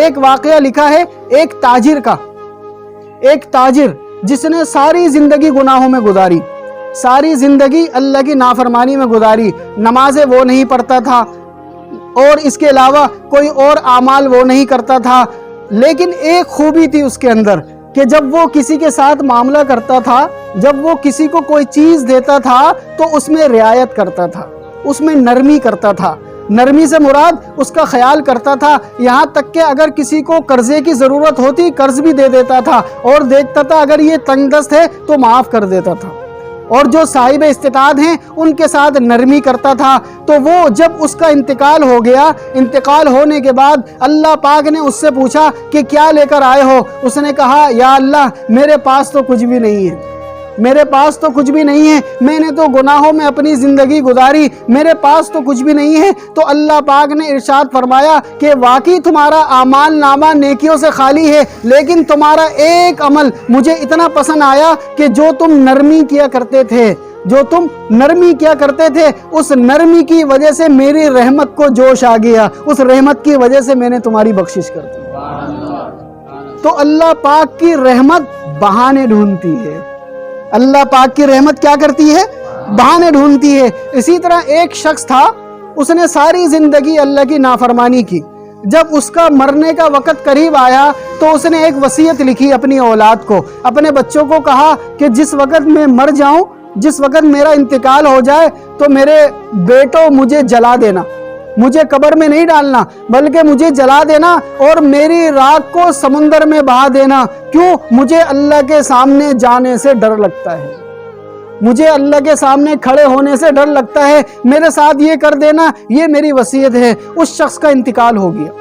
ایک واقعہ لکھا ہے، ایک تاجر کا۔ ایک تاجر جس نے ساری زندگی گناہوں میں گزاری، ساری زندگی اللہ کی نافرمانی میں گزاری، نمازیں وہ نہیں پڑھتا تھا، اور اس کے علاوہ کوئی اور اعمال وہ نہیں کرتا تھا۔ لیکن ایک خوبی تھی اس کے اندر کہ جب وہ کسی کے ساتھ معاملہ کرتا تھا، جب وہ کسی کو کوئی چیز دیتا تھا، تو اس میں رعایت کرتا تھا، اس میں نرمی کرتا تھا۔ نرمی سے مراد اس کا خیال کرتا تھا۔ یہاں تک کہ اگر کسی کو قرضے کی ضرورت ہوتی، قرض بھی دے دیتا تھا اور دیکھتا تھا، اگر یہ تنگ دست ہے تو معاف کر دیتا تھا۔ اور جو صاحب استطاعت ہیں، ان کے ساتھ نرمی کرتا تھا۔ تو وہ جب اس کا انتقال ہو گیا، انتقال ہونے کے بعد اللہ پاک نے اس سے پوچھا کہ کیا لے کر آئے ہو؟ اس نے کہا، یا اللہ، میرے پاس تو کچھ بھی نہیں ہے۔ میرے پاس تو کچھ بھی نہیں ہے۔ میں نے تو گناہوں میں اپنی زندگی گزاری۔ میرے پاس تو کچھ بھی نہیں ہے۔ تو اللہ پاک نے ارشاد فرمایا کہ واقعی تمہارا اعمال نامہ نیکیوں سے خالی ہے، لیکن تمہارا ایک عمل مجھے اتنا پسند آیا کہ جو تم نرمی کیا کرتے تھے، جو تم نرمی کیا کرتے تھے، اس نرمی کی وجہ سے میری رحمت کو جوش آ گیا۔ اس رحمت کی وجہ سے میں نے تمہاری بخشش کر دی۔ تو اللہ پاک کی رحمت بہانے ڈھونڈتی ہے۔ اللہ پاک کی رحمت کیا کرتی ہے؟ بہانے ڈھونڈتی ہے۔ اسی طرح ایک شخص تھا، اس نے ساری زندگی اللہ کی نافرمانی کی۔ جب اس کا مرنے کا وقت قریب آیا تو اس نے ایک وصیت لکھی اپنی اولاد کو۔ اپنے بچوں کو کہا کہ جس وقت میں مر جاؤں، جس وقت میرا انتقال ہو جائے، تو میرے بیٹوں مجھے جلا دینا۔ مجھے قبر میں نہیں ڈالنا، بلکہ مجھے جلا دینا اور میری راک کو سمندر میں بہا دینا۔ کیوں؟ مجھے اللہ کے سامنے جانے سے ڈر لگتا ہے۔ مجھے اللہ کے سامنے کھڑے ہونے سے ڈر لگتا ہے۔ میرے ساتھ یہ کر دینا، یہ میری وصیت ہے۔ اس شخص کا انتقال ہو گیا۔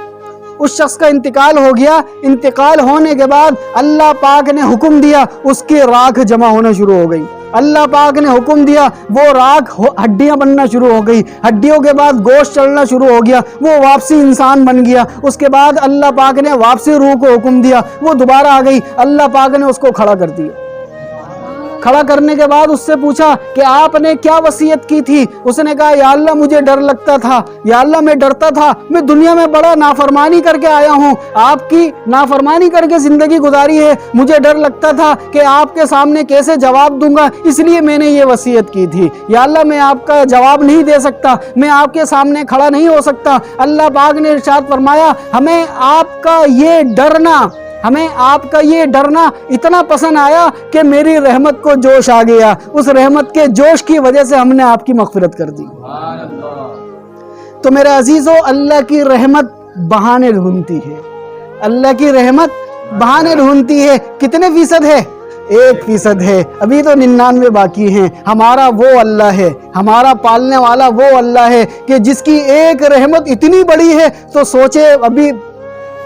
اس شخص کا انتقال ہو گیا۔ انتقال ہونے کے بعد اللہ پاک نے حکم دیا، اس کی راکھ جمع ہونا شروع ہو گئی۔ اللہ پاک نے حکم دیا، وہ راکھ ہڈیاں بننا شروع ہو گئی۔ ہڈیوں کے بعد گوشت چلنا شروع ہو گیا۔ وہ واپسی انسان بن گیا۔ اس کے بعد اللہ پاک نے واپسی روح کو حکم دیا۔ وہ دوبارہ آ گئی۔ اللہ پاک نے اس کو کھڑا کر دیا۔ کھڑا کرنے کے بعد اس سے پوچھا کہ آپ نے کیا وصیت کی تھی؟ اس نے کہا، یا اللہ، مجھے ڈر لگتا تھا۔ یا اللہ، میں ڈرتا تھا۔ میں دنیا میں بڑا نافرمانی کر کے آیا ہوں۔ آپ کی نافرمانی کر کے زندگی گزاری ہے۔ مجھے ڈر لگتا تھا کہ آپ کے سامنے کیسے جواب دوں گا۔ اس لیے میں نے یہ وصیت کی تھی۔ یا اللہ، میں آپ کا جواب نہیں دے سکتا۔ میں آپ کے سامنے کھڑا نہیں ہو سکتا۔ اللہ پاک نے ارشاد فرمایا، ہمیں آپ کا یہ ڈرنا ہمیں آپ کا یہ ڈرنا اتنا پسند آیا کہ میری رحمت کو جوش آ گیا۔ اس رحمت کے جوش کی وجہ سے ہم نے آپ کی مغفرت کر دی۔ تو میرے عزیزو، اللہ کی رحمت بہانے ڈھونڈتی ہے۔ اللہ کی رحمت بہانے ڈھونڈتی ہے۔ کتنے فیصد ہے؟ ایک فیصد ہے۔ ابھی تو ننانوے باقی ہیں۔ ہمارا وہ اللہ ہے۔ ہمارا پالنے والا وہ اللہ ہے کہ جس کی ایک رحمت اتنی بڑی ہے تو سوچے ابھی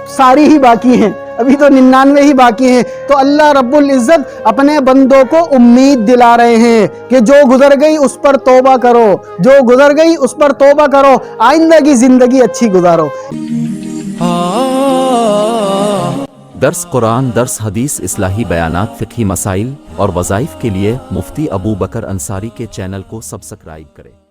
ساری ہی باقی ہیں۔ ابھی تو ننانوے ہی باقی ہیں۔ تو اللہ رب العزت اپنے بندوں کو امید دلا رہے ہیں کہ جو گزر گئی اس پر توبہ کرو۔ جو گزر گئی اس پر توبہ کرو۔ آئندہ کی زندگی اچھی گزارو۔ درس قرآن، درس حدیث، اصلاحی بیانات، فقہی مسائل اور وظائف کے لیے مفتی ابو بکر انصاری کے چینل کو سبسکرائب کریں۔